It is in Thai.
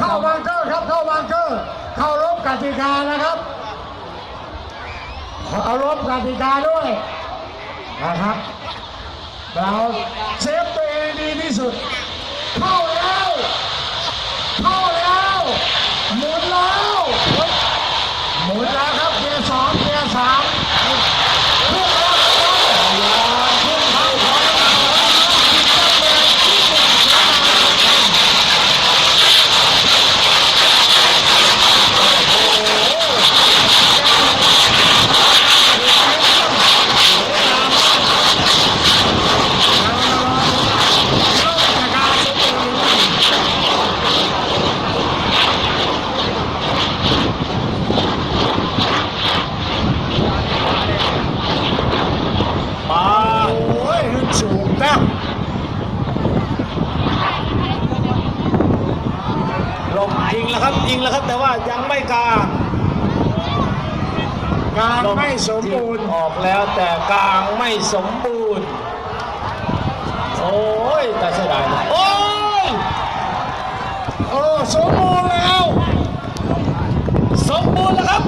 เข้าบังเกอร์ครับเข้าบังเกอร์เข้ารบกติกานะครับเคารบกติกาด้วยนะครับเราเซฟตัว แล้วครับยิงแล้วครับแต่ว่ายังไม่กลางกลางไม่สมบูรณ์ออกแล้วแต่กลางไม่สมบูรณ์ โอ้ยแต่เสียดายนะโอ้ยโอ้สมบูรณ์แล้ว สมบูรณ์แล้วครับ